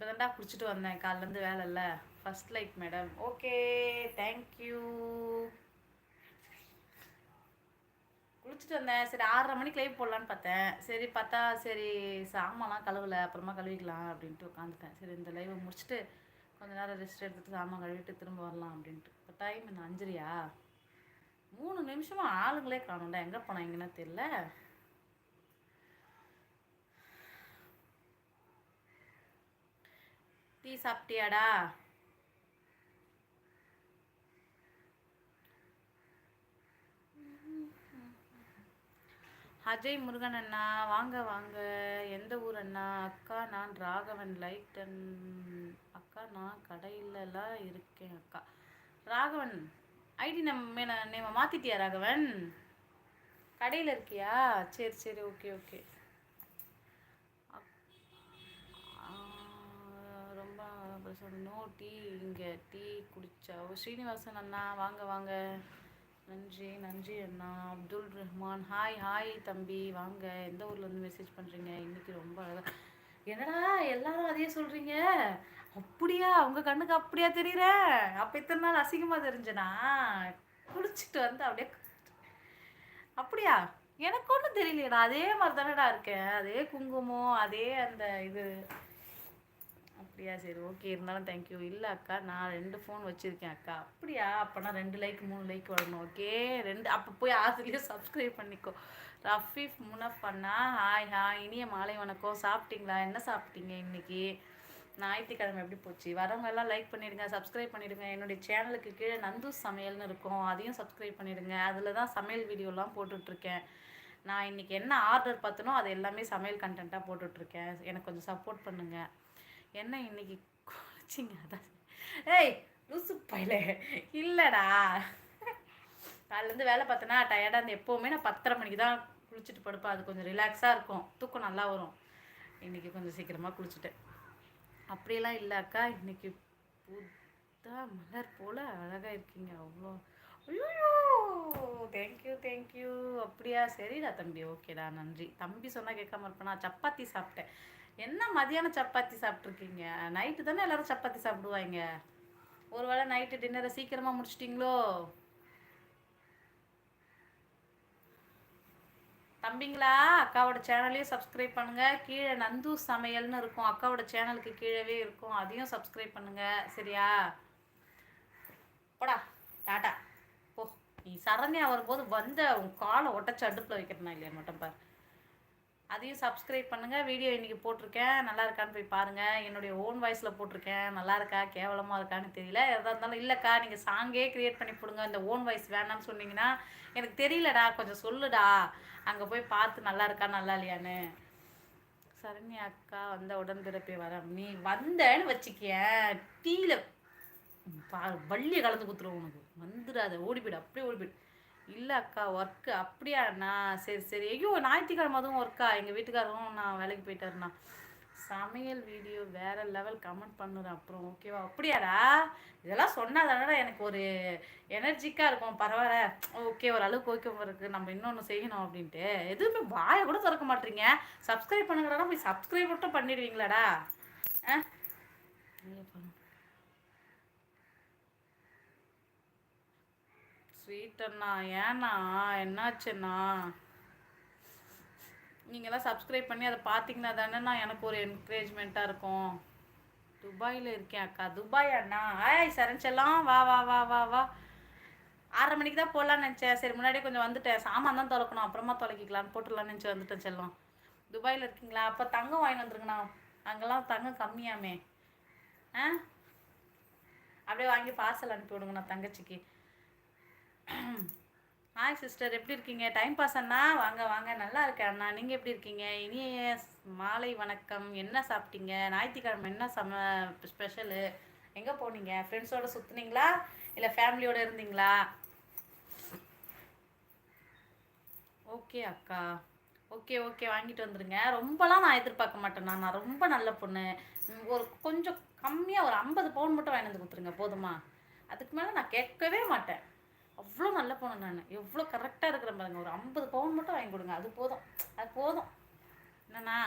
இப்போ தான்டா குடிச்சிட்டு வந்தேன். காலிலேருந்து வேலை இல்லை. First like madam okay thank you குளிச்சுட்டு வந்தேன். சரி ஆறரை மணிக்கு லைவ் போடலான்னு பார்த்தேன். சரி பார்த்தா சரி சாமான்லாம் கழுவலை. அப்புறமா கழுவிக்கலாம் அப்படின்ட்டு உட்காந்துட்டேன் சரி இந்த லைவை முடிச்சுட்டு கொஞ்ச நேரம் ரெஸ்ட் எடுத்துட்டு சாமான் கழுவிட்டு திரும்ப வரலாம் அப்படின்ட்டு. இப்போ டைம் என்ன அஞ்சரியா? மூணு நிமிஷமா ஆளுங்களே காணும்டா. எங்கே போனாங்கன்னு தெரியல. டீ சாப்பிட்டியாடா? அஜய் முருகன் அண்ணா வாங்க வாங்க. எந்த ஊர் அண்ணா? அக்கா நான் ராகவன் லைட் அக்கா நான் கடையிலலாம் இருக்கேன் அக்கா. ராகவன் ஐடி நம்ம நேம மாத்திட்டியா ராகவன்? கடையில் இருக்கியா? சரி சரி ஓகே ஓகே. அப்புறம் சொன்னோம் டீ இங்கே டீ குடிச்சா. ஓ ஸ்ரீனிவாசன் அண்ணா வாங்க வாங்க. நன்றி நன்றி அண்ணா. அப்துல் ரஹ்மான் ஹாய் ஹாய் தம்பி வாங்க. எந்த ஊர்லேருந்து மெசேஜ் பண்ணுறீங்க இன்றைக்கி ரொம்ப அழகாக என்னடா எல்லாரும் அதையே சொல்கிறீங்க அப்படியா உங்கள் கண்ணுக்கு அப்படியா தெரியுறேன் அப்போ இத்தனை நாள் அசிங்கமாக தெரிஞ்சனா? குடிச்சிட்டு வந்து அப்படியே அப்படியா? எனக்கு ஒன்றும் தெரியலையடா அதே மாதிரி தானடா இருக்கேன். அதே குங்குமம் அதே அந்த இது. அப்படியா? சரி ஓகே இருந்தாலும் தேங்க்யூ இல்லை அக்கா நான் ரெண்டு ஃபோன் வச்சுருக்கேன் அக்கா. அப்படியா? அப்போனா ரெண்டு லைக் மூணு லைக் வரணும் ஓகே ரெண்டு அப்போ போய் ஆசிரியர் சப்ஸ்கிரைப் பண்ணிக்கோ. ரஃபீஃப் முனஃப் பண்ணா ஹாய் ஹாய் இனிய மாலை வணக்கம். சாப்பிட்டீங்களா? என்ன சாப்பிட்டீங்க இன்னைக்கு? ஞாயிற்றுக்கிழமை எப்படி போச்சு? வரவங்க எல்லாம் லைக் பண்ணிடுங்க சப்ஸ்கிரைப் பண்ணிடுங்க. என்னுடைய சேனலுக்கு கீழே நந்து சமையல்னு இருக்கும். அதையும் சப்ஸ்கிரைப் பண்ணிடுங்க. அதில் தான் சமையல் வீடியோலாம் போட்டுட்ருக்கேன். நான் இன்னைக்கு என்ன ஆர்டர் பார்த்தனோ அது எல்லாமே சமையல் கண்டென்ட்டாக போட்டுட்ருக்கேன். எனக்கு கொஞ்சம் சப்போர்ட் பண்ணுங்கள் என்ன இன்னைக்கு குளிச்சிங்க? அதான் ஏய் லூசு பயில. இல்லைடா. காலிலேருந்து வேலை பார்த்தேன்னா டயர்டாக இருந்து எப்போவுமே நான் பத்தரை மணிக்கு தான் குளிச்சுட்டு படுப்பேன். அது கொஞ்சம் ரிலாக்ஸாக இருக்கும். தூக்கம் நல்லா வரும். இன்னைக்கு கொஞ்சம் சீக்கிரமாக குளிச்சுட்டேன். அப்படியெல்லாம் இல்லை அக்கா. புத்தா மலர் போல் அழகாக இருக்கீங்க. அவ்வளோ ஐயோ தேங்க்யூ தேங்க்யூ அப்படியா? சரிடா தம்பி. ஓகேடா. நன்றி. தம்பி சொன்னால் கேட்காம இருப்பேனா? சப்பாத்தி சாப்பிட்டேன். என்ன மதியானம் சப்பாத்தி சாப்பிட்ருக்கீங்க நைட்டு தானே எல்லாரும் சப்பாத்தி சாப்பிடுவாங்க. ஒருவேளை நைட்டு டின்னரை சீக்கிரமாக முடிச்சிட்டிங்களோ? தம்பிங்களா அக்காவோட சேனலையும் சப்ஸ்கிரைப் பண்ணுங்க. கீழே நந்து சமையல்னு இருக்கும். அக்காவோட சேனலுக்கு கீழவே இருக்கும். அதையும் சப்ஸ்கிரைப் பண்ணுங்கள் சரியா? போடா டாட்டா போ. நீ சரண்யா வரும்போது வந்த உன் காலை உடச்சி அடுப்பில் வைக்கிறனா இல்லையா மட்டும் பாரு? அதையும் சப்ஸ்கிரைப் பண்ணுங்கள் வீடியோ இன்றைக்கி போட்டிருக்கேன். நல்லா இருக்கான்னு போய் பாருங்கள் என்னுடைய ஓன் வாய்ஸில் போட்டிருக்கேன். நல்லா இருக்கா? கேவலமாக இருக்கான்னு தெரியல. எதாக இருந்தாலும் இல்லைக்கா நீங்கள் சாங்கே க்ரியேட் பண்ணி கொடுங்க. இந்த ஓன் வாய்ஸ் வேணாம்னு சொன்னீங்கன்னா எனக்கு தெரியலடா. கொஞ்சம் சொல்லுடா. அங்கே போய் பார்த்து நல்லா இருக்கா நல்லா இல்லையான்னு. சரண்யா அக்கா வந்த உடன்பிறப்பே வர. நீ வந்தேன்னு வச்சுக்கியேன் டீயில் பா வள்ளியை கலந்து குத்துருவோம் உனக்கு. வந்துடாத. ஓடிப்பிடு அப்படியே ஓடிப்பிடு இல்லை அக்கா ஒர்க்கு அப்படியா? நான் சரி சரி. ஐயோ ஞாயிற்றுக்கிழமை அதுவும் ஒர்க்கா எங்கள் வீட்டுக்காரரும் நான் வேலைக்கு போயிட்டாருண்ணா. சமையல் வீடியோ வேறு லெவல் கமெண்ட் பண்ணுறேன். அப்புறம் ஓகேவா அப்படியாடா? இதெல்லாம் சொன்னாதானடா? எனக்கு ஒரு எனர்ஜிக்காக இருக்கும். பரவாயில்ல. ஓகே ஒரு அளவுக்கு ஓகே இருக்கு. நம்ம இன்னொன்று செய்யணும் அப்படின்ட்டு. எதுவுமே வாயை கூட திறக்க மாட்டீங்க. சப்ஸ்கிரைப் பண்ணுங்கடா போய் சப்ஸ்கிரைப் மட்டும் பண்ணிடுவீங்களாடா? ஆ? ஸ்வீட் அண்ணா ஏண்ணா என்னாச்சுண்ணா நீங்களாம் சப்ஸ்கிரைப் பண்ணி அதை பார்த்தீங்கன்னா தானேண்ணா எனக்கு ஒரு என்கரேஜ்மெண்ட்டாக இருக்கும். துபாயில் இருக்கேன் அக்கா. துபாய் அண்ணா. ஆய் சரஞ்செல்லாம் வா வா வா வா வா. ஆறரை மணிக்கு தான் போடலான்னு நினச்சேன். சரி முன்னாடியே கொஞ்சம் வந்துட்டேன். சாமான் தான் தொலைக்கணும் அப்புறமா தொலைக்கிக்கலான்னு போட்டுடலான்னு நினச்சி வந்துட்டேன் செல்லம். துபாயில் இருக்கீங்களா? அப்போ தங்கம் வாங்கி வந்துருங்கண்ணா. அங்கெல்லாம் தங்கம் கம்மியாமே. ஆ? அப்படியே வாங்கி பார்சல் அனுப்பி விடுங்கண்ணா தங்கச்சிக்கு. ஹாய் சிஸ்டர் எப்படி இருக்கீங்க? டைம் பாஸ் அண்ணா. வாங்க வாங்க. நல்லா இருக்கேன் அண்ணா. நீங்கள் எப்படி இருக்கீங்க? இனிய மாலை வணக்கம். என்ன சாப்பிட்டீங்க? ஞாயிற்றுக்கிழமை என்ன சம ஸ்பெஷலு எங்கே போனீங்க? ஃப்ரெண்ட்ஸோடு சுற்றுனீங்களா இல்லை ஃபேமிலியோடு இருந்தீங்களா? ஓகே அக்கா. ஓகே ஓகே வாங்கிட்டு வந்துடுங்க ரொம்பலாம் நான் எதிர்பார்க்க மாட்டேண்ணா நான் ரொம்ப நல்ல பொண்ணு. ஒரு கொஞ்சம் கம்மியாக ஒரு ஐம்பது பவுன் மட்டும் வாங்கி வந்து கொடுத்துருங்க. போதுமா? அதுக்கு மேலே நான் கேட்கவே மாட்டேன். அவ்வளோ நல்ல பொண்ணு நான். எவ்வளோ கரெக்டாக இருக்கிறேன் பாருங்க. ஒரு ஐம்பது பவுன் மட்டும் வாங்கி கொடுங்க. அது போதும். அது போதும். என்னண்ணா?